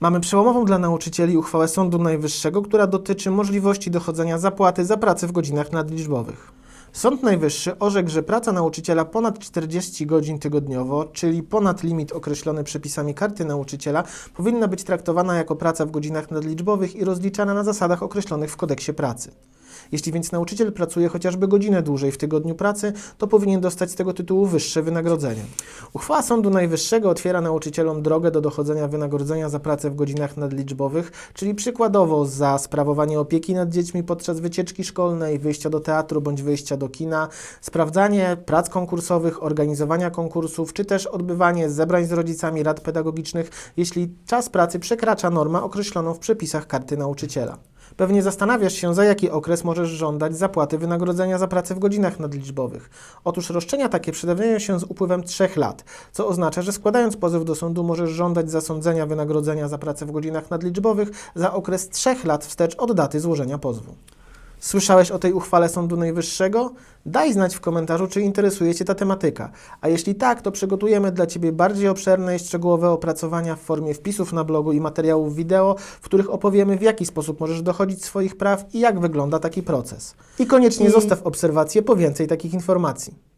Mamy przełomową dla nauczycieli uchwałę Sądu Najwyższego, która dotyczy możliwości dochodzenia zapłaty za pracę w godzinach nadliczbowych. Sąd Najwyższy orzekł, że praca nauczyciela ponad 40 godzin tygodniowo, czyli ponad limit określony przepisami karty nauczyciela, powinna być traktowana jako praca w godzinach nadliczbowych i rozliczana na zasadach określonych w kodeksie pracy. Jeśli więc nauczyciel pracuje chociażby godzinę dłużej w tygodniu pracy, to powinien dostać z tego tytułu wyższe wynagrodzenie. Uchwała Sądu Najwyższego otwiera nauczycielom drogę do dochodzenia wynagrodzenia za pracę w godzinach nadliczbowych, czyli przykładowo za sprawowanie opieki nad dziećmi podczas wycieczki szkolnej, wyjścia do teatru bądź wyjścia do kina, sprawdzanie prac konkursowych, organizowania konkursów, czy też odbywanie zebrań z rodzicami rad pedagogicznych, jeśli czas pracy przekracza normę określoną w przepisach karty nauczyciela. Pewnie zastanawiasz się, za jaki okres możesz żądać zapłaty wynagrodzenia za pracę w godzinach nadliczbowych. Otóż roszczenia takie przedawniają się z upływem 3 lat, co oznacza, że składając pozew do sądu możesz żądać zasądzenia wynagrodzenia za pracę w godzinach nadliczbowych za okres 3 lat wstecz od daty złożenia pozwu. Słyszałeś o tej uchwale Sądu Najwyższego? Daj znać w komentarzu, czy interesuje Cię ta tematyka. A jeśli tak, to przygotujemy dla Ciebie bardziej obszerne i szczegółowe opracowania w formie wpisów na blogu i materiałów wideo, w których opowiemy, w jaki sposób możesz dochodzić swoich praw i jak wygląda taki proces. I koniecznie I- zostaw obserwację po więcej takich informacji.